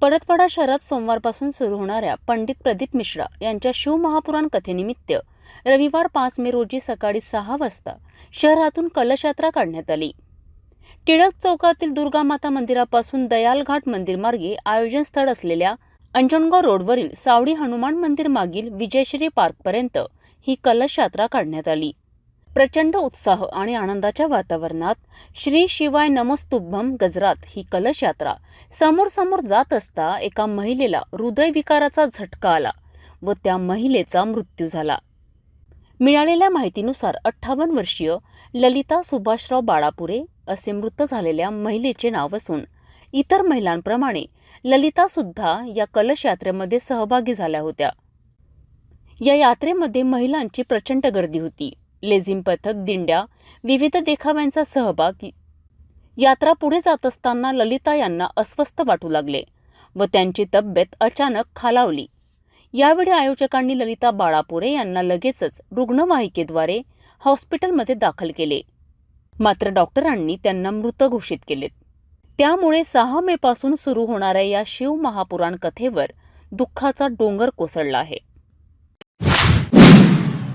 परतवाडा शहरात सोमवारपासून सुरू होणाऱ्या पंडित प्रदीप मिश्रा यांच्या शिवमहापुराण कथेनिमित्त रविवार पाच मे रोजी सकाळी सहा वाजता शहरातून कलशयात्रा काढण्यात आली. टिळक चौकातील दुर्गामाता मंदिरापासून दयालघाट मंदिर मार्गे आयोजन स्थळ असलेल्या अंजनगाव रोडवरील सावडी हनुमान मंदिर मागील विजयश्री पार्कपर्यंत ही कलश यात्रा काढण्यात आली. प्रचंड उत्साह आणि आनंदाच्या वातावरणात श्री शिवाय नमस्तुभम गजरात ही कलश यात्रा समोर समोर जात असता एका महिलेला हृदयविकाराचा झटका आला व त्या महिलेचा मृत्यू झाला. मिळालेल्या माहितीनुसार अठ्ठावन्न वर्षीय ललिता सुभाषराव बाळापुरे असे मृत झालेल्या महिलेचे नाव असून इतर महिलांप्रमाणे ललिता सुद्धा या कलश यात्रेमध्ये सहभागी झाल्या होत्या. या यात्रेमध्ये महिलांची प्रचंड गर्दी होती. लेझिम पथक दिंड्या विविध देखाव्यांचा सहभाग यात्रा पुढे जात असताना ललिता यांना अस्वस्थ वाटू लागले व त्यांची तब्येत अचानक खालावली. यावेळी आयोजकांनी ललिता बाळापुरे यांना लगेचच रुग्णवाहिकेद्वारे हॉस्पिटलमध्ये दाखल केले. मात्र डॉक्टरांनी त्यांना मृत घोषित केलेत. त्यामुळे सहा मेपासून सुरू होणाऱ्या या शिव महापुराण कथेवर दुःखाचा डोंगर कोसळला आहे.